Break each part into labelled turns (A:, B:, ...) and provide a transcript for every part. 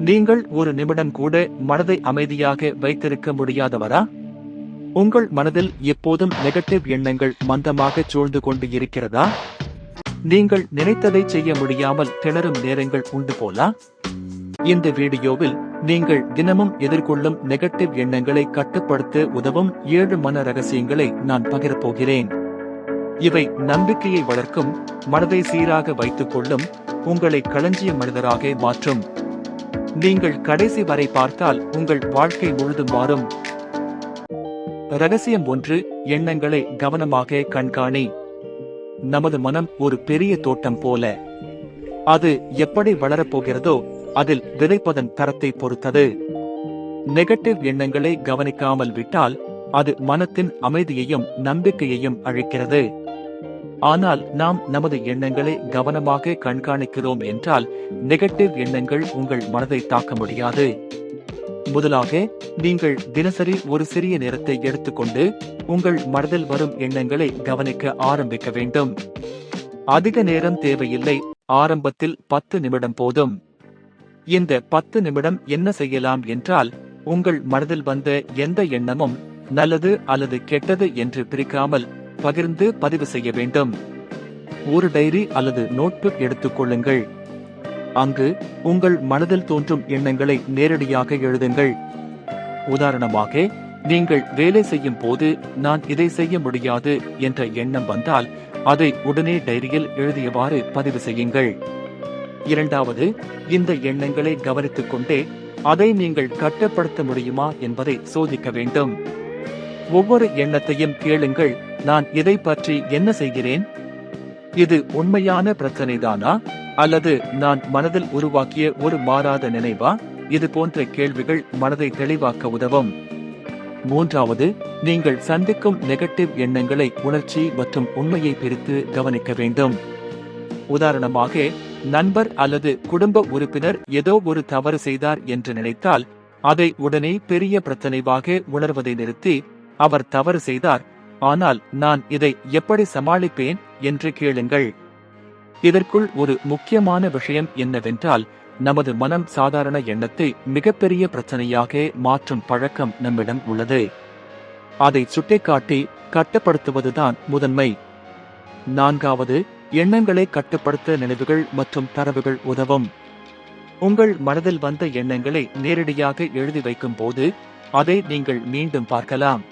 A: நீங்கள் ஒரு நிமிடம் கூட மனதை அமைதியாக வைத்திருக்க முடியாதவரா? உங்கள் மனதில் எப்போதும் நெகட்டிவ் எண்ணங்கள் மந்தமாக சூழ்ந்து கொண்டு இருக்கிறதா? நீங்கள் நினைத்ததை செய்ய முடியாமல் திணறும் நேரங்கள் உண்டு போலா? இந்த வீடியோவில் நீங்கள் தினமும் எதிர்கொள்ளும் நெகட்டிவ் எண்ணங்களை கட்டுப்படுத்த உதவும் ஏழு மன ரகசியங்களை நான் பகிரப்போகிறேன் இவை நம்பிக்கையை வளர்க்கும் மனதை சீராக வைத்துக் கொள்ளும் உங்களை களஞ்சிய மனிதராக மாற்றும். நீங்கள் கடைசி வரை பார்த்தால் உங்கள் வாழ்க்கை முழுதும் மாறும் ரகசியம் ஒன்று எண்ணங்களை கவனமாக கண்காணி. நமது மனம் ஒரு பெரிய தோட்டம் போல. அது எப்படி வளரப்போகிறதோ அதில் விதைப்பதன் தரத்தை பொறுத்தது. நெகட்டிவ் எண்ணங்களை கவனிக்காமல் விட்டால் அது மனத்தின் அமைதியையும் நம்பிக்கையையும் அழிக்கிறது. ஆனால் நாம் நமது எண்ணங்களை கவனமாக கண்காணிக்கிறோம் என்றால் நெகட்டிவ் எண்ணங்கள் உங்கள் மனதை தாக்க முடியாது. முதலாக நீங்கள் தினசரி ஒரு சிறிய நேரத்தை எடுத்துக்கொண்டு உங்கள் மனதில் வரும் எண்ணங்களை கவனிக்க ஆரம்பிக்க வேண்டும். அதிக நேரம் தேவையில்லை ஆரம்பத்தில் பத்து நிமிடம் போதும். இந்த பத்து நிமிடம் என்ன செய்யலாம் என்றால் உங்கள் மனதில் வந்த எந்த எண்ணமும் நல்லது அல்லது கெட்டது என்று பிரிக்காமல் பகிர்ந்து பதிவு செய்ய வேண்டும். ஒரு டைரி அல்லது நோட்புக் எடுத்துக் கொள்ளுங்கள். அங்கு உங்கள் மனதில் தோன்றும் எண்ணங்களை நேரடியாக எழுதுங்கள். உதாரணமாக நீங்கள் வேலை செய்யும் போது நான் இதை செய்ய முடியாது என்ற எண்ணம் வந்தால் அதை உடனே டைரியில் எழுதியவாறு பதிவு செய்யுங்கள். இரண்டாவது இந்த எண்ணங்களை கவனித்துக் கொண்டே அதை நீங்கள் கட்டுப்படுத்த முடியுமா என்பதை சோதிக்க வேண்டும். ஒவ்வொரு எண்ணத்தையும் கேளுங்கள். நான் இதை பற்றி என்ன செய்கிறேன்? இது உண்மையான பிரச்சனைதானா? அல்லது நான் மனதில் உருவாக்கிய ஒரு மாறாத நினைவா? இது போன்ற கேள்விகள் மனதை தெளிவாக்க உதவும். மூன்றாவது நீங்கள் சந்திக்கும் நெகட்டிவ் எண்ணங்களை உணர்ச்சி மற்றும் உண்மையை பிரித்து கவனிக்க வேண்டும். உதாரணமாக நண்பர் அல்லது குடும்ப உறுப்பினர் ஏதோ ஒரு தவறு செய்தார் என்று நினைத்தால் அதை உடனே பெரிய பிரச்சனைவாக உணர்வதை நிறுத்தி அவர் தவறு செய்தார் ஆனால் நான் இதை எப்படி சமாளிப்பேன் என்று கேளுங்கள். இதற்குள் ஒரு முக்கியமான விஷயம் என்னவென்றால் நமது மனம் சாதாரண எண்ணத்தை மிகப்பெரிய பிரச்சனையாக மாற்றும் பழக்கம் நம்மிடம் உள்ளது. அதை சுட்டிக்காட்டி கட்டுப்படுத்துவதுதான் முதன்மை. நான்காவது எண்ணங்களை கட்டுப்படுத்த நினைவுகள் மற்றும் தரவுகள் உதவும். உங்கள் மனதில் வந்த எண்ணங்களை நேரடியாக எழுதி வைக்கும் போது அதை நீங்கள் மீண்டும் பார்க்கலாம்.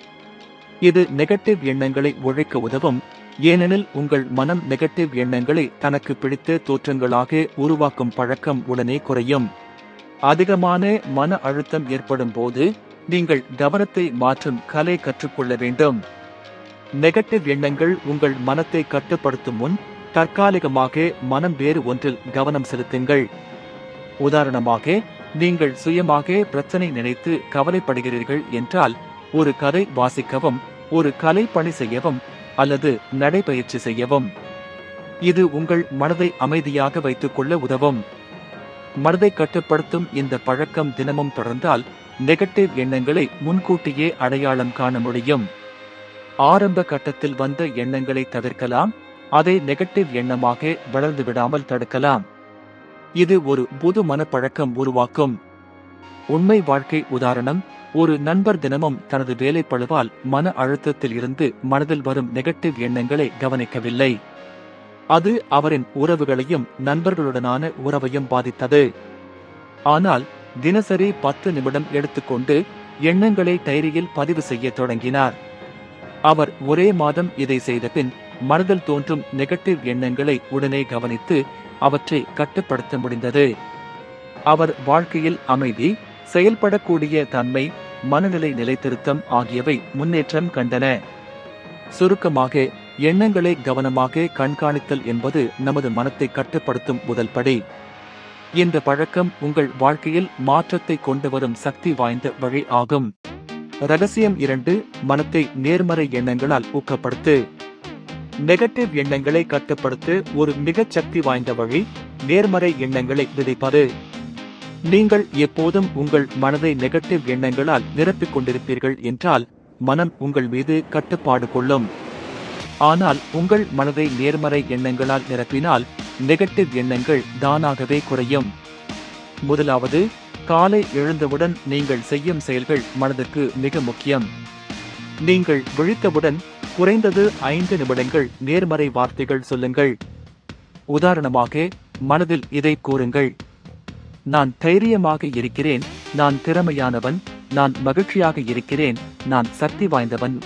A: இது நெகட்டிவ் எண்ணங்களை ஒழிக்க உதவும். ஏனெனில் உங்கள் மனம் நெகட்டிவ் எண்ணங்களை தனக்கு பிடித்த தோற்றங்களாக உருவாக்கும் பழக்கம் உடனே குறையும். அதிகமான மன அழுத்தம் ஏற்படும் போது நீங்கள் கவனத்தை மாற்றும் கலை கற்றுக்கொள்ள வேண்டும். நெகட்டிவ் எண்ணங்கள் உங்கள் மனத்தை கட்டுப்படுத்தும் முன் தற்காலிகமாக மனம் வேறு ஒன்றில் கவனம் செலுத்துங்கள். உதாரணமாக நீங்கள் சுயமாக பிரச்சனை நினைத்து கவலைப்படுகிறீர்கள் என்றால் ஒரு கதை வாசிக்கவும் ஒரு கலை பணி செய்யவும் அல்லது நடைபயிற்சி செய்யவும். இது உங்கள் மனதை அமைதியாக வைத்துக் கொள்ள உதவும். மனதை கட்டுப்படுத்தும் இந்த பழக்கம் தினமும் தொடர்ந்தால் நெகட்டிவ் எண்ணங்களை முன்கூட்டியே அடையாளம் காண முடியும். ஆரம்ப கட்டத்தில் வந்த எண்ணங்களை தவிர்க்கலாம் அதை நெகட்டிவ் எண்ணமாக வளர்ந்து விடாமல் தடுக்கலாம். இது ஒரு புது மனப்பழக்கம் உருவாக்கும். உண்மை வாழ்க்கை உதாரணம் ஒரு நண்பர் தினமும் தனது வேலை பழுவால் மன அழுத்தத்தில் இருந்து மனதில் வரும் நெகட்டிவ் எண்ணங்களை கவனிக்கவில்லை. அது அவரின் உறவுகளையும் நண்பர்களுடனான உறவையும் பாதித்தது. ஆனால் தினசரி பத்து நிமிடம் எடுத்துக்கொண்டு எண்ணங்களை டைரியில் பதிவு செய்ய தொடங்கினார். அவர் ஒரே மாதம் இதை செய்த பின் மனதில் தோன்றும் நெகட்டிவ் எண்ணங்களை உடனே கவனித்து அவற்றை கட்டுப்படுத்த முடிந்தது. அவர் வாழ்க்கையில் அமைதி செயல்படக்கூடிய தன்மை மனநிலை நிலைத்திருத்தம் ஆகியவை முன்னேற்றம் கண்டன. சுருக்கமாக எண்ணங்களை கவனமாக கண்காணித்தல் என்பது நமது மனத்தை கட்டுப்படுத்தும் முதல் படி. இந்த பழக்கம் உங்கள் வாழ்க்கையில் மாற்றத்தை கொண்டு வரும் சக்தி வாய்ந்த வழி ஆகும். ரகசியம் இரண்டு மனத்தை நேர்மறை எண்ணங்களால் ஊக்கப்படுத்து. நெகட்டிவ் எண்ணங்களை கட்டுப்படுத்த ஒரு மிகச் சக்தி வாய்ந்த வழி நேர்மறை எண்ணங்களை விதைப்பது. நீங்கள் எப்போதும் உங்கள் மனதை நெகட்டிவ் எண்ணங்களால் நிரப்பிக் கொண்டிருப்பீர்கள் என்றால் மனம் உங்கள் மீது கட்டுப்பாடு கொள்ளும். ஆனால் உங்கள் மனதை நேர்மறை எண்ணங்களால் நிரப்பினால் நெகட்டிவ் எண்ணங்கள் தானாகவே குறையும். முதலாவது காலை எழுந்தவுடன் நீங்கள் செய்யும் செயல்கள் மனதுக்கு மிக முக்கியம். நீங்கள் விழித்தவுடன் குறைந்தது ஐந்து நிமிடங்கள் நேர்மறை வார்த்தைகள் சொல்லுங்கள். உதாரணமாக மனதில் இதை கூறுங்கள். நான் தைரியமாக இருக்கிறேன் நான் திறமையானவன் நான் மகிழ்ச்சியாக இருக்கிறேன் நான் சக்தி வாய்ந்தவன்.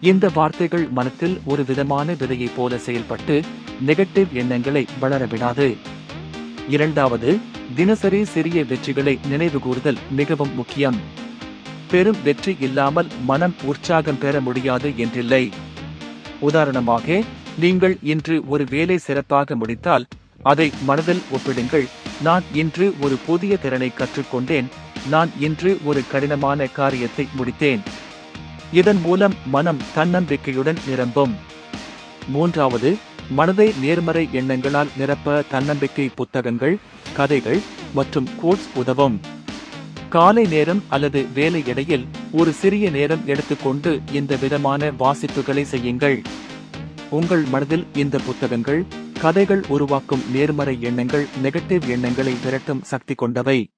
A: இந்த வார்த்தைகள் மனத்தில் ஒரு விதமான விதையைப் போல செயல்பட்டு நெகட்டிவ் எண்ணங்களை வளர விடாது. இரண்டாவது தினசரி சிறிய வெற்றிகளை நினைவுகூறுதல் மிகவும் முக்கியம். பெரும் வெற்றி இல்லாமல் மனம் உற்சாகம் பெற முடியாது என்றில்லை. உதாரணமாக நீங்கள் இன்று ஒரு வேலை சிறப்பாக முடித்தால் அதை மனதில் ஒப்பிடுங்கள். நான் இன்று ஒரு புதிய திறனை கற்றுக்கொண்டேன். நான் இன்று ஒரு கடினமான காரியத்தை முடித்தேன். இதன் மூலம் மனம் தன்னம்பிக்கையுடன் நிரம்பும். மூன்றாவது மனதை நேர்மறை எண்ணங்களால் நிரப்ப தன்னம்பிக்கை புத்தகங்கள் கதைகள் மற்றும் கோட்ஸ் உதவும். காலை நேரம் அல்லது வேலை இடையில் ஒரு சிறிய நேரம் எடுத்துக்கொண்டு இந்த விதமான வாசிப்புகளை செய்யுங்கள். உங்கள் மனதில் இந்த புத்தகங்கள் கதைகள் உருவாக்கும் நேர்மறை எண்ணங்கள் நெகட்டிவ் எண்ணங்களை விரட்டும் சக்தி கொண்டவை.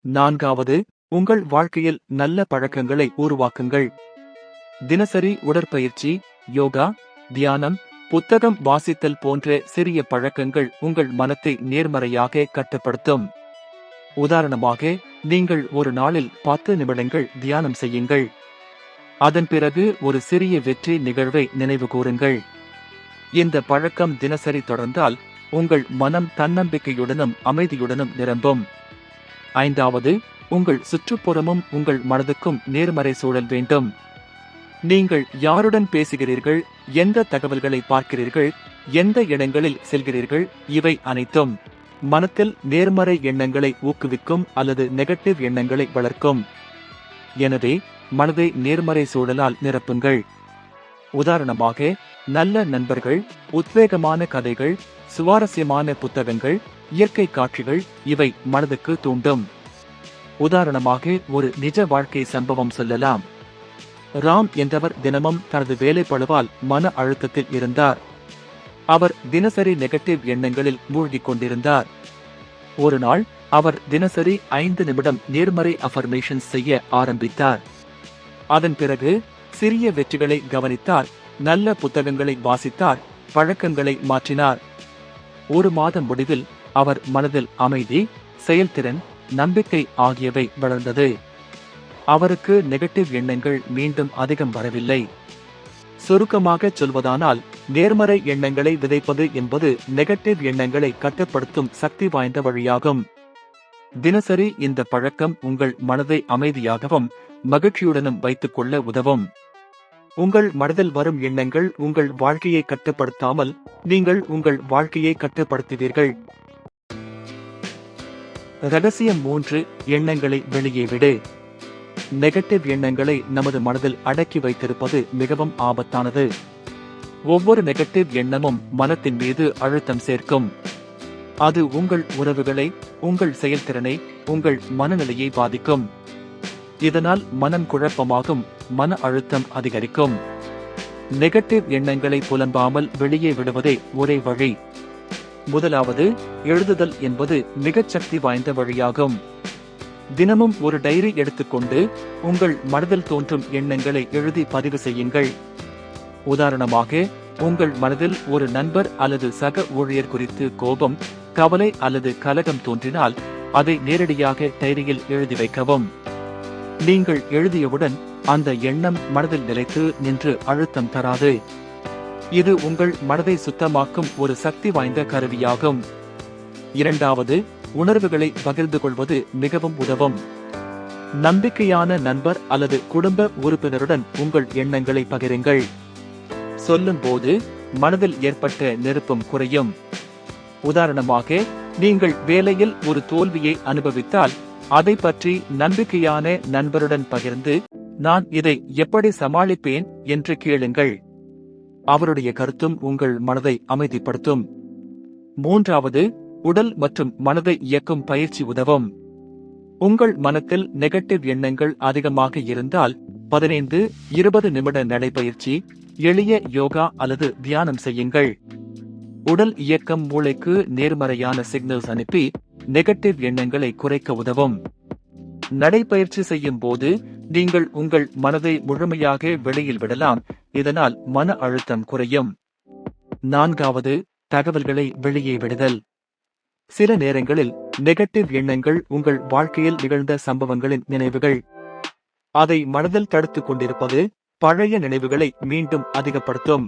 A: நான்காவது உங்கள் வாழ்க்கையில் நல்ல பழக்கங்களை உருவாக்குங்கள். தினசரி உடற்பயிற்சி யோகா தியானம் புத்தகம் வாசித்தல் போன்ற சிறிய பழக்கங்கள் உங்கள் மனத்தை நேர்மறையாக கட்டுப்படுத்தும். உதாரணமாக நீங்கள் ஒரு நாளில் பத்து நிமிடங்கள் தியானம் செய்யுங்கள். அதன் பிறகு ஒரு சிறிய வெற்றி நிகழ்வை நினைவு கூறுங்கள். இந்த பழக்கம் தினசரி தொடர்ந்தால் உங்கள் மனம் தன்னம்பிக்கையுடனும் அமைதியுடனும் நிரம்பும். ஐந்தாவது உங்கள் சுற்றுப்புறமும் உங்கள் மனதுக்கும் நேர்மறை சூழல் வேண்டும். நீங்கள் யாருடன் பேசுகிறீர்கள் எந்த தகவல்களை பார்க்கிறீர்கள் எந்த இடங்களில் செல்கிறீர்கள் இவை அனைத்தும் மனத்தில் நேர்மறை எண்ணங்களை ஊக்குவிக்கும் அல்லது நெகட்டிவ் எண்ணங்களை வளர்க்கும். எனவே மனதை நேர்மறை சூழலால் நிரப்புங்கள். உதாரணமாக நல்ல நண்பர்கள் உத்வேகமான கதைகள் சுவாரஸ்யமான புத்தகங்கள் இயற்கை காட்சிகள் இவை மனதுக்கு தூண்டும். உதாரணமாக ஒரு நிஜ வாழ்க்கை சம்பவம் சொல்லலாம். ராம் என்றவர் தினமும் தனது வேலைப்பளுவால் மன அழுத்தத்தில் இருந்தார். அவர் தினசரி நெகட்டிவ் எண்ணங்களில் மூழ்கிக் கொண்டிருந்தார். ஒரு நாள் அவர் தினசரி ஐந்து நிமிடம் நேர்மறை அஃபர்மேஷன் செய்ய ஆரம்பித்தார். அதன் பிறகு சிறிய வெற்றிகளை கவனித்தார். நல்ல புத்தகங்களை வாசித்தார் பழக்கங்களை மாற்றினார். ஒரு மாதம் முடிவில் அவர் மனதில் அமைதி செயல்திறன் நம்பிக்கை ஆகியவை வளர்ந்தது. அவருக்கு நெகட்டிவ் எண்ணங்கள் மீண்டும் அதிகம் வரவில்லை. சுருக்கமாக சொல்வதானால் நேர்மறை எண்ணங்களை விதைப்பது என்பது நெகட்டிவ் எண்ணங்களை கட்டுப்படுத்தும் சக்தி வாய்ந்த வழியாகும். தினசரி இந்த பழக்கம் உங்கள் மனதை அமைதியாகவும் மகிழ்ச்சியுடனும் வைத்துக் கொள்ள உதவும். உங்கள் மனதில் வரும் எண்ணங்கள் உங்கள் வாழ்க்கையை கட்டுப்படுத்தாமல் நீங்கள் உங்கள் வாழ்க்கையை கட்டுப்படுத்துவீர்கள். ரகசியம் மூன்று எண்ணங்களை வெளியே விடு. நெகட்டிவ் எண்ணங்களை நமது மனதில் அடக்கி வைத்திருப்பது மிகவும் ஆபத்தானது. ஒவ்வொரு நெகட்டிவ் எண்ணமும் மனத்தின் மீது அழுத்தம் சேர்க்கும். அது உங்கள் உறவுகளை உங்கள் செயல்திறனை உங்கள் மனநிலையை பாதிக்கும். இதனால் மனம் குழப்பமாகும் மன அழுத்தம் அதிகரிக்கும். நெகட்டிவ் எண்ணங்களை புலம்பாமல் வெளியே விடுவதே ஒரே வழி. முதலாவது எழுதுதல் என்பது மிகச் சக்தி வாய்ந்த வழியாகும். தினமும் ஒரு டைரி எடுத்துக்கொண்டு உங்கள் மனதில் தோன்றும் எண்ணங்களை எழுதி பதிவு செய்யுங்கள். உதாரணமாக உங்கள் மனதில் ஒரு நண்பர் அல்லது சக ஊழியர் குறித்து கோபம் கவலை அல்லது கலகம் தோன்றினால் அதை நேரடியாக டைரியில் எழுதி வைக்கவும். நீங்கள் எழுதியவுடன் அந்த எண்ணம் மனதில் நிலைத்து நின்று அழுத்தம் தராது. இது உங்கள் மனதை சுத்தமாக்கும் ஒரு சக்தி வாய்ந்த கருவியாகும். இரண்டாவது உணர்வுகளை பகிர்ந்து கொள்வது மிகவும் உதவும். நம்பிக்கையான நண்பர் அல்லது குடும்ப உறுப்பினருடன் உங்கள் எண்ணங்களை பகிருங்கள். சொல்லும்போது மனதில் ஏற்பட்ட நெருப்பம் குறையும். உதாரணமாக நீங்கள் வேலையில் ஒரு தோல்வியை அனுபவித்தால் அதை பற்றி நம்பிக்கையான நண்பருடன் பகிர்ந்து நான் இதை எப்படி சமாளிப்பேன்? என்று கேளுங்கள். அவருடைய கருத்தும் உங்கள் மனதை அமைதிப்படுத்தும். மூன்றாவது உடல் மற்றும் மனதை இயக்கும் பயிற்சி உதவும். உங்கள் மனத்தில் நெகட்டிவ் எண்ணங்கள் அதிகமாக இருந்தால் பதினைந்து இருபது நிமிட நடைபயிற்சி எளிய யோகா அல்லது தியானம் செய்யுங்கள். உடல் இயக்கம் மூளைக்கு நேர்மறையான சிக்னல்ஸ் அனுப்பி நெகட்டிவ் எண்ணங்களை குறைக்க உதவும். நடைபயிற்சி செய்யும் போது நீங்கள் உங்கள் மனதை முழுமையாக வெளியில் விடலாம் இதனால் மன அழுத்தம் குறையும். நான்காவது தகவல்களை வெளியே விடுதல். சில நேரங்களில் நெகட்டிவ் எண்ணங்கள் உங்கள் வாழ்க்கையில் நிகழ்ந்த சம்பவங்களின் நினைவுகள். அதை மனதில் தடுத்துக் கொண்டிருப்பது பழைய நினைவுகளை மீண்டும் அதிகப்படுத்தும்.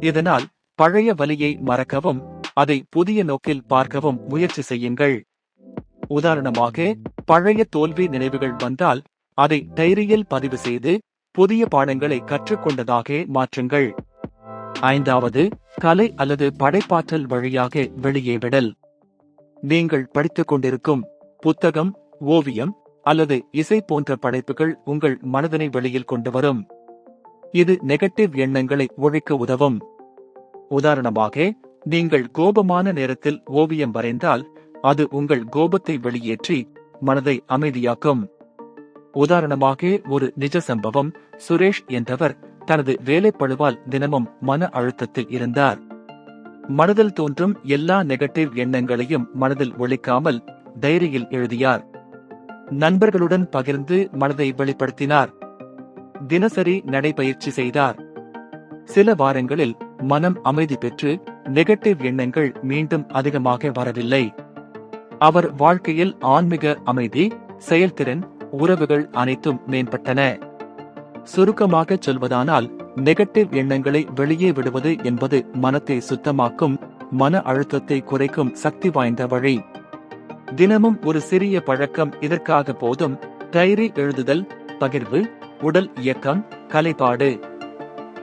A: இதனால் பழைய வலியை மறக்கவும் அதை புதிய நோக்கில் பார்க்கவும் முயற்சி செய்யுங்கள். உதாரணமாக பழைய தோல்வி நினைவுகள் வந்தால் அதை டைரியில் பதிவு செய்து புதிய பாடங்களை கற்றுக்கொண்டதாக மாற்றுங்கள். ஐந்தாவது கலை அல்லது படைப்பாற்றல் வழியாக வெளியே விடல். நீங்கள் படித்துக் கொண்டிருக்கும் புத்தகம் ஓவியம் அல்லது இசை போன்ற படைப்புகள் உங்கள் மனதனை வெளியில் கொண்டு வரும். இது நெகட்டிவ் எண்ணங்களை ஒழிக்க உதவும். உதாரணமாக நீங்கள் கோபமான நேரத்தில் ஓவியம் வரைந்தால் அது உங்கள் கோபத்தை வெளியேற்றி மனதை அமைதியாக்கும். உதாரணமாக ஒரு நிஜ சம்பவம். சுரேஷ் என்றவர் தனது வேலைப்பழுவால் தினமும் மன அழுத்தத்தில் இருந்தார். மனதில் தோன்றும் எல்லா நெகட்டிவ் எண்ணங்களையும் மனதில் ஒழிக்காமல் டைரியில் எழுதியார். நண்பர்களுடன் பகிர்ந்து மனதை வெளிப்படுத்தினார். தினசரி நடைபயிற்சி செய்தார். சில வாரங்களில் மனம் அமைதி பெற்று நெகட்டிவ் எண்ணங்கள் மீண்டும் அதிகமாக வரவில்லை. அவர் வாழ்க்கையில் ஆன்மீக அமைதி செயல்திறன் உறவுகள் அனைத்தும் மேம்பட்டன. சுருக்கமாக சொல்வதானால் நெகட்டிவ் எண்ணங்களை வெளியே விடுவது என்பது மனத்தை சுத்தமாக்கும் மன அழுத்தத்தை குறைக்கும் சக்தி வாய்ந்த வழி. தினமும் ஒரு சிறிய பழக்கம் இதற்காக போதும். டைரி எழுதுதல் பகிர்வு உடல் இயக்கம் கலைப்பாடு.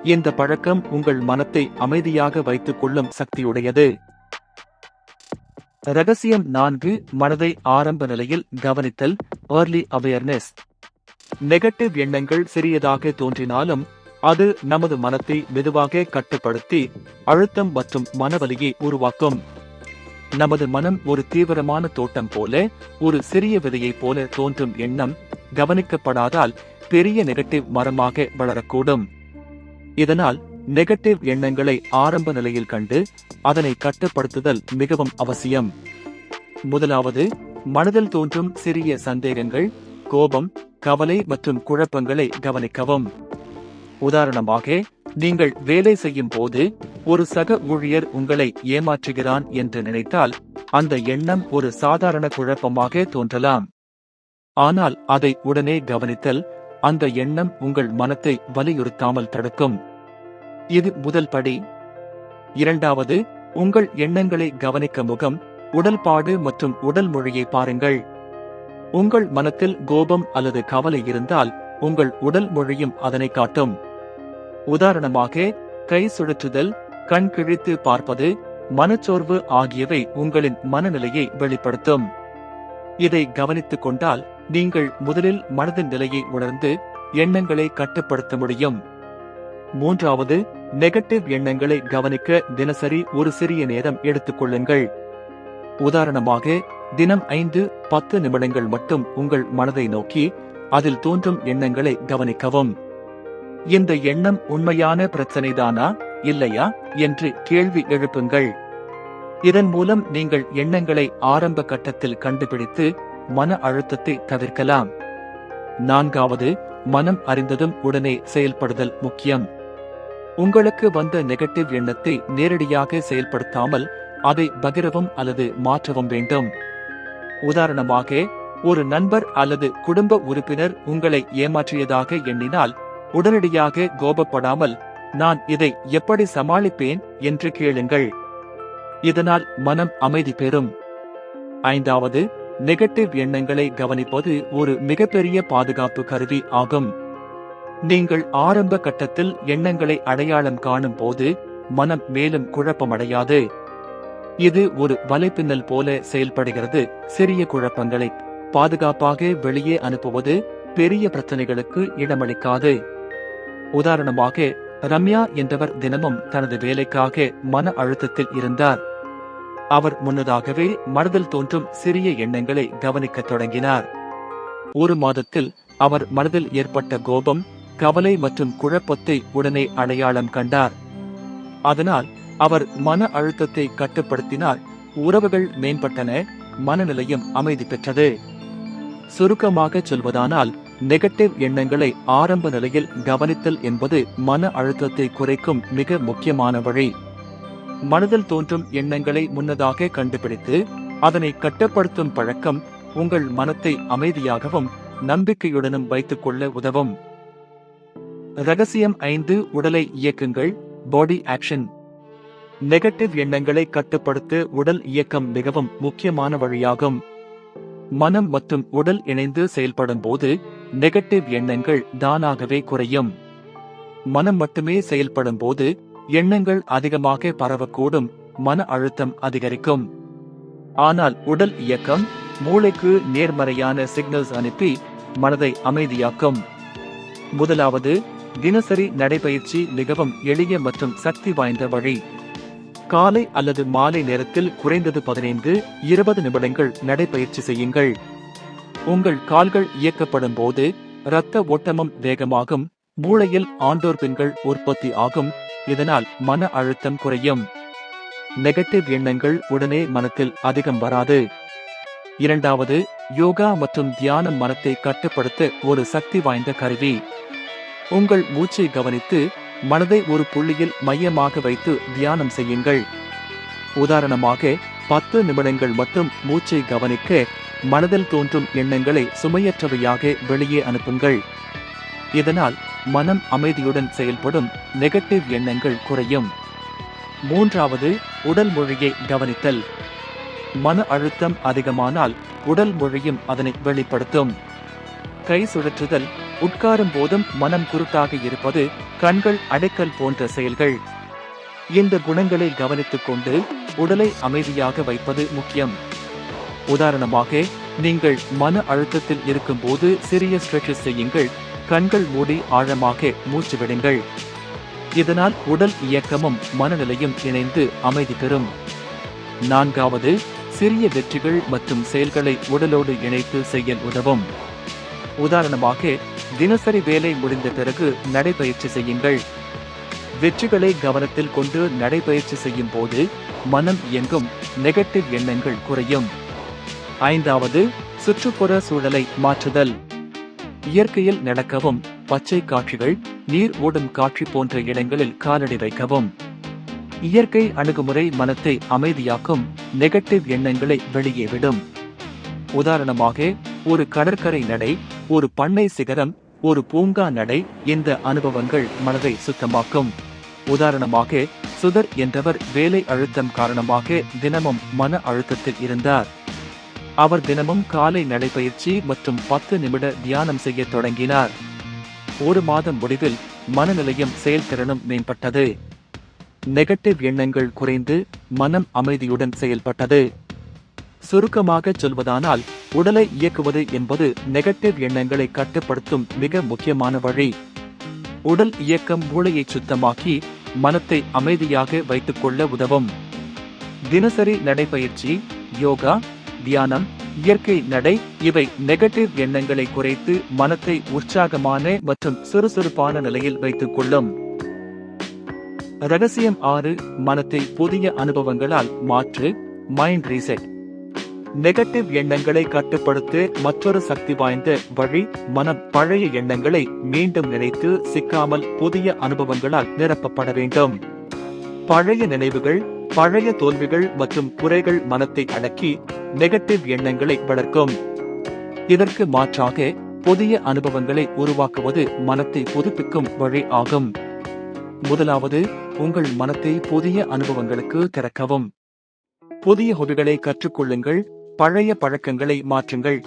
A: இந்த பழக்கம் உங்கள் மனத்தை அமைதியாக வைத்துக் கொள்ளும் சக்தியுடையது? ரகசியம் நான்கு மனதை ஆரம்ப நிலையில் கவனித்தல் ஏர்லி அவேர்னஸ் நெகட்டிவ் எண்ணங்கள் சிறியதாக தோன்றினாலும் அது நமது மனத்தை மெதுவாக கட்டுப்படுத்தி அழுத்தம் மற்றும் மனவலியை உருவாக்கும். நமது மனம் ஒரு தீவிரமான தோட்டம் போல ஒரு சிறிய விதையைப் போல தோன்றும் எண்ணம் கவனிக்கப்படாதால் பெரிய நெகட்டிவ் மரமாக வளரக்கூடும். இதனால் நெகட்டிவ் எண்ணங்களை ஆரம்ப நிலையில் கண்டு அதனை கட்டுப்படுத்துதல் மிகவும் அவசியம். முதலாவது மனதில் தோன்றும் சிறிய சந்தேகங்கள் கோபம் கவலை மற்றும் குழப்பங்களை கவனிக்கவும். உதாரணமாக நீங்கள் வேலை செய்யும் போது ஒரு சக ஊழியர் உங்களை ஏமாற்றுகிறான் என்று நினைத்தால் அந்த எண்ணம் ஒரு சாதாரண குழப்பமாக தோன்றலாம். ஆனால் அதை உடனே கவனித்தல் அந்த எண்ணம் உங்கள் மனத்தை வலியுறுத்தாமல் தடுக்கும். இது முதல் படி. இரண்டாவது உங்கள் எண்ணங்களை கவனிக்க முகம் உடல்பாடு மற்றும் உடல் மொழியை பாருங்கள். உங்கள் மனத்தில் கோபம் அல்லது கவலை இருந்தால் உங்கள் உடல் மொழியும் அதனை காட்டும். உதாரணமாக கை சுழற்றுதல் கண் கிழித்து பார்ப்பது மனச்சோர்வு ஆகியவை உங்களின் மனநிலையை வெளிப்படுத்தும். இதை கவனித்துக் கொண்டால் நீங்கள் முதலில் மனதின் நிலையை உணர்ந்து எண்ணங்களை கட்டுப்படுத்த முடியும். மூன்றாவது நெகட்டிவ் எண்ணங்களை கவனிக்க தினசரி ஒரு சிறிய நேரம் எடுத்துக் கொள்ளுங்கள். உதாரணமாக தினம் ஐந்து பத்து நிமிடங்கள் மட்டும் உங்கள் மனதை நோக்கி அதில் தோன்றும் எண்ணங்களை கவனிக்கவும். இந்த எண்ணம் உண்மையான பிரச்சனைதானா இல்லையா என்று கேள்வி எழுப்புங்கள். இதன் மூலம் நீங்கள் எண்ணங்களை ஆரம்ப கட்டத்தில் கண்டுபிடித்து மன அழுத்தத்தை தவிர்க்கலாம். நான்காவது மனம் அறிந்ததும் உடனே செயல்படுதல் முக்கியம். உங்களுக்கு வந்த நெகட்டிவ் எண்ணத்தை நேரடியாக செயல்படுத்தாமல் அதை பகிரவும் அல்லது மாற்றவும் வேண்டும். உதாரணமாக ஒரு நண்பர் அல்லது குடும்ப உறுப்பினர் உங்களை ஏமாற்றியதாக எண்ணினால் உடனடியாக கோபப்படாமல் நான் இதை எப்படி சமாளிப்பேன்? என்று கேளுங்கள். இதனால் மனம் அமைதி பெறும். ஐந்தாவது நெகட்டிவ் எண்ணங்களை கவனிப்பது ஒரு மிகப்பெரிய பாதுகாப்பு கருவி ஆகும். நீங்கள் ஆரம்ப கட்டத்தில் எண்ணங்களை அடையாளம் காணும் போது மனம் மேலும் குழப்பமடையாது. இது ஒரு வலைப்பின்னல் போல செயல்படுகிறது. சிறிய குழப்பங்களை பாதுகாப்பாக வெளியே அனுப்புவது பெரிய பிரச்சனைகளுக்கு இடமளிக்காது. உதாரணமாக ரம்யா என்பவர் தினமும் தனது வேலைக்காக மன அழுத்தத்தில் இருந்தார். அவர் முன்னதாகவே மனதில் தோன்றும் சிறிய எண்ணங்களை கவனிக்கத் தொடங்கினார். ஒரு மாதத்தில் அவர் மனதில் ஏற்பட்ட கோபம் கவலை மற்றும் குழப்பத்தை உடனே அடையாளம் கண்டார். அதனால் அவர் மன அழுத்தத்தை கட்டுப்படுத்தினார். உறவுகள் மேம்பட்டன மனநிலையும் அமைதி பெற்றது. சுருக்கமாக சொல்வதானால் நெகட்டிவ் எண்ணங்களை ஆரம்ப நிலையில் கவனித்தல் என்பது மன அழுத்தத்தை குறைக்கும் மிக முக்கியமான வழி. மனதில் தோன்றும் எண்ணங்களை முன்னதாக கண்டுபிடித்து அதனை கட்டுப்படுத்தும் பழக்கம் உங்கள் மனத்தை அமைதியாகவும் நம்பிக்கையுடனும் வைத்துக் கொள்ள உதவும். ரகசியம் ஐந்து உடலை இயக்குங்கள் பாடி ஆக்ஷன் நெகட்டிவ் எண்ணங்களை கட்டுப்படுத்த உடல் இயக்கம் மிகவும் முக்கியமான வழியாகும். மனம் மற்றும் உடல் இணைந்து செயல்படும் போது நெகட்டிவ் எண்ணங்கள் தானாகவே குறையும். மனம் மட்டுமே செயல்படும் போது எண்ணங்கள் அதிகமாக பரவக்கூடும் மன அழுத்தம் அதிகரிக்கும். ஆனால் உடல் இயக்கம் மூளைக்கு நேர்மறையான சிக்னல்ஸ் அனுப்பி மனதை அமைதியாக்கும். முதலாவது தினசரி நடைபயிற்சி மிகவும் எளிய மற்றும் சக்தி வாய்ந்த வழி. காலை அல்லது மாலை நேரத்தில் குறைந்தது பதினைந்து இருபது நிமிடங்கள் நடைபயிற்சி செய்யுங்கள். உங்கள் கால்கள் இயக்கப்படும் போது இரத்த ஓட்டமும் வேகமாகும் மூளையில் ஆண்டோர்பின்கள் உற்பத்தி ஆகும் இதனால் மன அழுத்தம் குறையும். நெகட்டிவ் எண்ணங்கள் உடனே மனத்தில் அதிகம் வராது. இரண்டாவது யோகா மற்றும் தியானம் மனத்தை கட்டுப்படுத்த ஒரு சக்தி வாய்ந்த கருவி. உங்கள் மூச்சை கவனித்து மனதை ஒரு புள்ளியில் மையமாக வைத்து தியானம் செய்யுங்கள். உதாரணமாக பத்து நிமிடங்கள் மட்டும் மூச்சை கவனிக்க மனதில் தோன்றும் எண்ணங்களை சுமையற்றவையாக வெளியே அனுப்புங்கள். இதனால் மனம் அமைதியுடன் செயல்படும் நெகட்டிவ் எண்ணங்கள் குறையும். மூன்றாவது உடல் மொழியை கவனித்தல். மன அழுத்தம் அதிகமானால் உடல் மொழியும் அதனை வெளிப்படுத்தும். கை சுழற்றுதல் உட்காரும் போதும் மனம் குருட்டாக இருப்பது கண்கள் அடைக்கல் போன்ற செயல்கள். இந்த குணங்களை கவனித்துக் கொண்டு உடலை அமைதியாக வைப்பது முக்கியம். உதாரணமாக நீங்கள் மன அழுத்தத்தில் இருக்கும்போது சிறிய ஸ்ட்ரெச்சஸ் செய்யுங்கள். கண்கள் மூடி ஆழமாக மூச்சு விடுங்கள். இதனால் உடல் இயக்கமும் மனநிலையும் இணைந்து அமைதி பெறும். நான்காவது சிறிய வெற்றிகள் மற்றும் செயல்களை உடலோடு இணைத்து செய்ய உதவும். உதாரணமாக தினசரி வேலை முடிந்த பிறகு நடைபயிற்சி செய்யுங்கள். வெற்றிகளை கவனத்தில் கொண்டு நடைபயிற்சி செய்யும் போது மனம் இயங்கும் நெகட்டிவ் எண்ணங்கள் குறையும். ஐந்தாவது சுற்றுப்புற சூழலை மாற்றுதல். இயற்கையில் நடக்கவும் பச்சை காட்சிகள் நீர் ஓடும் காட்சி போன்ற இடங்களில் காலடி வைக்கவும். இயற்கை அணுகுமுறை மனத்தை அமைதியாக்கும் நெகட்டிவ் எண்ணங்களை வெளியே விடும். உதாரணமாக ஒரு கடற்கரை நடை ஒரு பண்ணை சிகரம் ஒரு பூங்கா நடை இந்த அனுபவங்கள் மனதை சுத்தமாக்கும். உதாரணமாக சுதர் என்றவர் வேலை அழுத்தம் காரணமாக தினமும் மன அழுத்தத்தில் இருந்தார். அவர் தினமும் காலை நடைபயிற்சி மற்றும் பத்து நிமிட தியானம் செய்ய தொடங்கினார். ஒரு மாதம் முடிவில் மனநிலையும் செயல்திறனும் மேம்பட்டது. நெகட்டிவ் எண்ணங்கள் குறைந்து மனம் அமைதியுடன் செயல்பட்டது. சுருக்கமாக சொல்வதானால் உடலை இயக்குவது என்பது நெகட்டிவ் எண்ணங்களை கட்டுப்படுத்தும் மிக முக்கியமான வழி. உடல் இயக்கம் மூளையை சுத்தமாக்கி மனத்தை அமைதியாக வைத்துக் கொள்ள உதவும். தினசரி நடைபயிற்சி யோகா தியானம் இயற்கை நடை இவை நெகட்டிவ் எண்ணங்களை குறைத்து மனத்தை உற்சாகமான மற்றும் சுறுசுறுப்பான நிலையில் வைத்துக் கொள்ளும். ரகசியம் ஆறு மனத்தை புதிய அனுபவங்களால் மாற்று மைண்ட் ரீசெட் நெகட்டிவ் எண்ணங்களை கட்டுப்படுத்த மற்றொரு சக்தி வாய்ந்த வழி மனம் பழைய எண்ணங்களை மீண்டும் நினைத்து சிக்காமல் புதிய அனுபவங்களால் நிரப்பப்பட வேண்டும். பழைய நினைவுகள் பழைய தோல்விகள் மற்றும் குறைகள் மனத்தை அடக்கி நெகட்டிவ் எண்ணங்களை வளர்க்கும். இதற்கு மாற்றாக புதிய அனுபவங்களை உருவாக்குவது மனத்தை புதுப்பிக்கும் வழி ஆகும். முதலாவது உங்கள் மனத்தை புதிய அனுபவங்களுக்கு திறக்கவும். புதிய ஹொபிகளை கற்றுக்கொள்ளுங்கள் பழைய பழக்கங்களை மாற்றுங்கள்.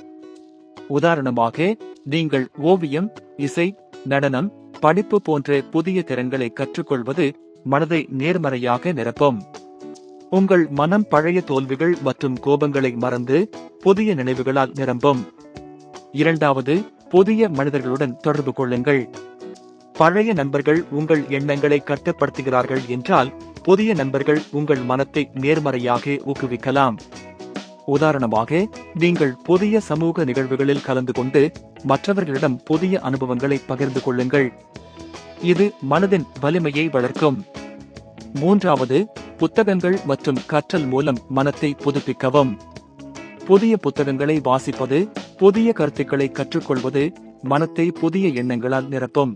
A: உதாரணமாக நீங்கள் ஓவியம் இசை நடனம் படிப்பு போன்ற புதிய திறன்களை கற்றுக்கொள்வது மனதை நேர்மறையாக நிரப்பும். உங்கள் மனம் பழைய தோல்விகள் மற்றும் கோபங்களை மறந்து புதிய நினைவுகளால் நிரம்பும். இரண்டாவது புதிய மனிதர்களுடன் தொடர்பு கொள்ளுங்கள். பழைய நண்பர்கள் உங்கள் எண்ணங்களை கட்டுப்படுத்துகிறார்கள் என்றால் புதிய நண்பர்கள் உங்கள் மனத்தை நேர்மறையாக ஊக்குவிக்கலாம். உதாரணமாக நீங்கள் புதிய சமூக நிகழ்வுகளில் கலந்து கொண்டு மற்றவர்களிடம் புதிய அனுபவங்களை பகிர்ந்து கொள்ளுங்கள். இது மனதின் வலிமையை வளர்க்கும். மூன்றாவது புத்தகங்கள் மற்றும் கற்றல் மூலம் மனத்தை புதுப்பிக்கவும். புதிய புத்தகங்களை வாசிப்பது புதிய கருத்துக்களை கற்றுக்கொள்வது மனத்தை புதிய எண்ணங்களால் நிரப்பும்.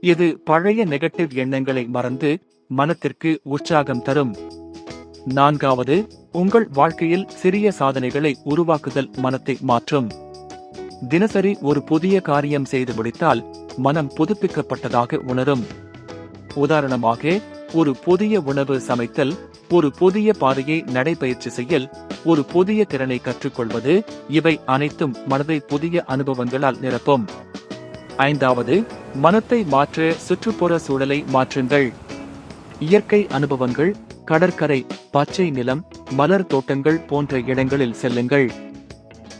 A: இது பழைய நெகட்டிவ் எண்ணங்களை மறந்து மனத்திற்கு உற்சாகம் தரும். நான்காவது உங்கள் வாழ்க்கையில் சிறிய சாதனைகளை உருவாக்குதல் மனத்தை மாற்றும். தினசரி ஒரு புதிய காரியம் செய்து முடித்தால் மனம் புதுப்பிக்கப்பட்டதாக உணரும். உதாரணமாக ஒரு புதிய உணவு சமைத்தல் ஒரு புதிய பாதையை நடைபயிற்சி செய்யல் ஒரு புதிய திறனை கற்றுக்கொள்வது இவை அனைத்தும் மனதை புதிய அனுபவங்களால் நிரப்பும். ஐந்தாவது மனத்தை மாற்ற சுற்றுப்புற சூழலை மாற்றுங்கள். இயற்கை அனுபவங்கள் கடற்கரை பச்சை நிலம் மலர் தோட்டங்கள் போன்ற இடங்களில் செல்லுங்கள்.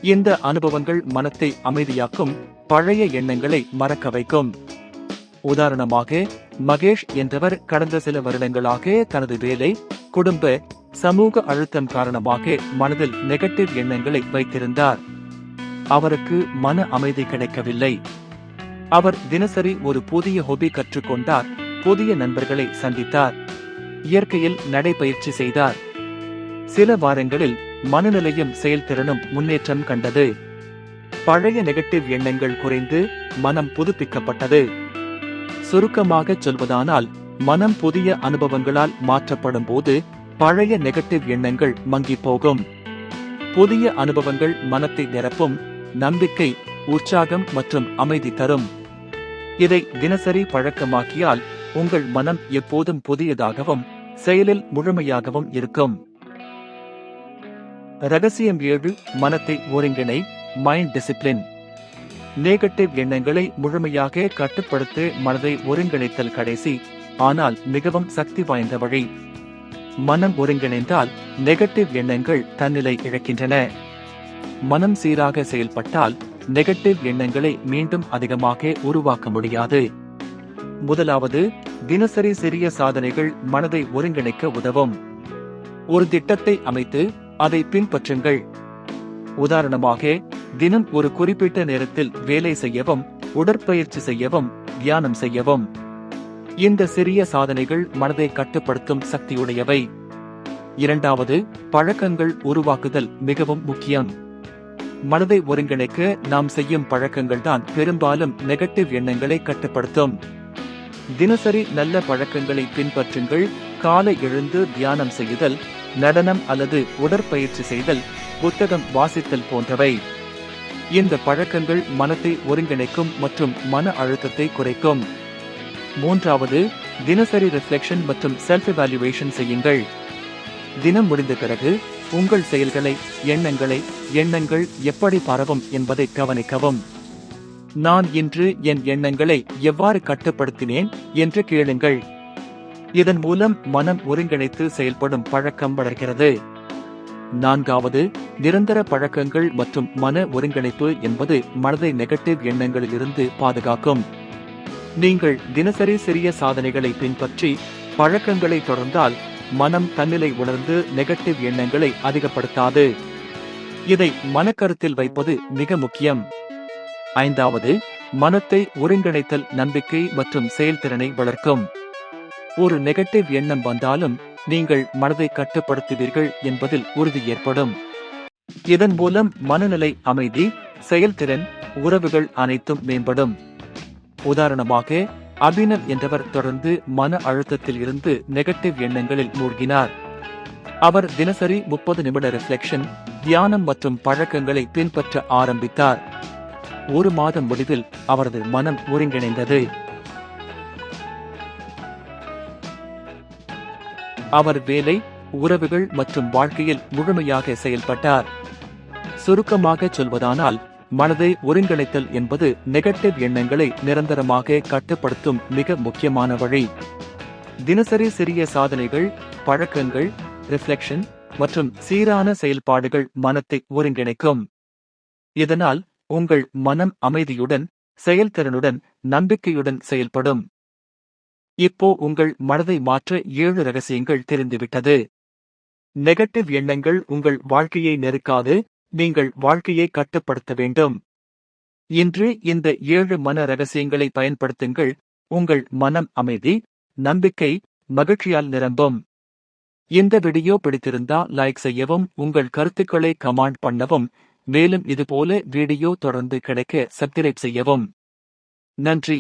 A: இந்த அனுபவங்கள் மனத்தை அமைதியாக்கும் பழைய எண்ணங்களை மறக்க வைக்கும். உதாரணமாக மகேஷ் என்றவர் கடந்த சில வருடங்களாக தனது வேலை குடும்ப சமூக அழுத்தம் காரணமாக மனதில் நெகட்டிவ் எண்ணங்களை வைத்திருந்தார். அவருக்கு மன அமைதி கிடைக்கவில்லை. அவர் தினசரி ஒரு புதிய ஹொபி கற்றுக்கொண்டார் புதிய நண்பர்களை சந்தித்தார் இயற்கையில் நடைபயிற்சி செய்தார். சில வாரங்களில் மனநிலையும் செயல்திறனும் முன்னேற்றம் கண்டது. பழைய நெகட்டிவ் எண்ணங்கள் குறைந்து மனம் புதுப்பிக்கப்பட்டது. சுருக்கமாக சொல்வதானால் மனம் புதிய அனுபவங்களால் மாற்றப்படும் போது பழைய நெகட்டிவ் எண்ணங்கள் மங்கி போகும். புதிய அனுபவங்கள் மனத்தை நிரப்பும் நம்பிக்கை உற்சாகம் மற்றும் அமைதி தரும். இதை தினசரி பழக்கமாக்கியால் உங்கள் மனம் எப்போதும் புதியதாகவும் செயலில் முழுமையாகவும் இருக்கும். ரகசியம் ஏழு மனத்தை ஒருங்கிணை மைண்ட் டிசிப்ளின் நெகட்டிவ் எண்ணங்களை முழுமையாக கட்டுப்படுத்த மனதை ஒருங்கிணைத்தல் கடைசி. ஆனால் மிகவும் சக்தி வாய்ந்த வழி. மனம் ஒருங்கிணைந்தால் நெகட்டிவ் எண்ணங்கள் தன்னிலை இழக்கின்றன. மனம் சீராக செயல்பட்டால் நெகட்டிவ் எண்ணங்களை மீண்டும் அதிகமாக உருவாக்க முடியாது. முதலாவது தினசரி சிறிய சாதனைகள் மனதை ஒருங்கிணைக்க உதவும். ஒரு திட்டத்தை அமைத்து அதை பின்பற்றுங்கள். உதாரணமாக தினம் ஒரு குறிப்பிட்ட நேரத்தில் வேலை செய்யவும் உடற்பயிற்சி செய்யவும் தியானம் செய்யவும். இந்த சிறிய சாதனைகள் மனதை கட்டுப்படுத்தும் சக்தியுடையவை. இரண்டாவது பழக்கங்கள் உருவாக்குதல் மிகவும் முக்கியம். மனதை ஒருங்கிணைக்க நாம் செய்யும் பழக்கங்கள் தான் பெரும்பாலும் நெகட்டிவ் எண்ணங்களை கட்டுப்படுத்தும். தினசரி நல்ல பழக்கங்களை பின்பற்றுங்கள் காலை எழுந்து தியானம் செய்தல் நடனம் அல்லது உடற்பயிற்சி செய்தல் புத்தகம் வாசித்தல் போன்றவை. இந்த பழக்கங்கள் மனத்தை ஒருங்கிணைக்கும் மற்றும் மன அழுத்தத்தை குறைக்கும். மூன்றாவது தினசரி ரிஃப்ளெக்ஷன் மற்றும் செல்ஃப் எவாலுவேஷன் செய்யுங்கள். தினம் முடிந்த பிறகு உங்கள் செயல்களை எண்ணங்களை எண்ணங்கள் எப்படி பரவும் என்பதை கவனிக்கவும். நான் இன்று என் எண்ணங்களை எவ்வாறு கட்டுப்படுத்தினேன் என்று கேளுங்கள். இதன் மூலம் மனம் ஒருங்கிணைத்து செயல்படும் பழக்கம் வளர்கிறது. நான்காவது நிரந்தர பழக்கங்கள் மற்றும் மன ஒருங்கிணைப்பு என்பது மனதை நெகட்டிவ் எண்ணங்களிலிருந்து பாதுகாக்கும். நீங்கள் தினசரி சிறிய சாதனைகளை பின்பற்றி பழக்கங்களை தொடர்ந்தால் மனம் தன்னிலை உணர்ந்து நெகட்டிவ் எண்ணங்களை அதிகப்படுத்தாது. இதை மனக்கருத்தில் வைப்பது மிக முக்கியம். ஐந்தாவது மனத்தை ஒருங்கிணைத்தல் நம்பிக்கை மற்றும் செயல்திறனை வளர்க்கும். ஒரு நெகட்டிவ் எண்ணம் வந்தாலும் நீங்கள் மனதை கட்டுப்படுத்துவீர்கள் என்பதில் உறுதி ஏற்படும். இதன் மூலம் மனநிலை அமைதி செயல்திறன் உறவுகள் அனைத்தும் மேம்படும். உதாரணமாக அபினவ் என்றவர் தொடர்ந்து மன அழுத்தத்தில் இருந்து நெகட்டிவ் எண்ணங்களில் மூழ்கினார். அவர் தினசரி முப்பது நிமிட ரிஃப்ளெக்ஷன் தியானம் மற்றும் பழக்கங்களை பின்பற்ற ஆரம்பித்தார். ஒரு மாதம் முடிவில் அவரது மனம் ஒருங்கிணைந்தது. அவர் வேலை உறவுகள் மற்றும் வாழ்க்கையில் முழுமையாக செயல்பட்டார். சுருக்கமாக சொல்வதானால் மனதை ஒருங்கிணைத்தல் என்பது நெகட்டிவ் எண்ணங்களை நிரந்தரமாக கட்டுப்படுத்தும் மிக முக்கியமான வழி. தினசரி சிறிய சாதனைகள் பழக்கங்கள் ரிஃப்ளெக்ஷன் மற்றும் சீரான செயல்பாடுகள் மனத்தை ஒருங்கிணைக்கும். இதனால் உங்கள் மனம் அமைதியுடன் செயல்திறனுடன் நம்பிக்கையுடன் செயல்படும். இப்போ உங்கள் மனதை மாற்ற ஏழு ரகசியங்கள் தெரிந்துவிட்டது. நெகட்டிவ் எண்ணங்கள் உங்கள் வாழ்க்கையை நெருக்காது நீங்கள் வாழ்க்கையை கட்டுப்படுத்த வேண்டும். இன்று இந்த ஏழு மன ரகசியங்களை பயன்படுத்துங்கள் உங்கள் மனம் அமைதி நம்பிக்கை மகிழ்ச்சியால் நிரம்பும். இந்த வீடியோ பிடித்திருந்தா லைக் செய்யவும் உங்கள் கருத்துக்களை கமாண்ட் பண்ணவும் மேலும் இதுபோல வீடியோ தொடர்ந்து கிடைக்க சப்ஸ்கிரைப் செய்யவும். நன்றி.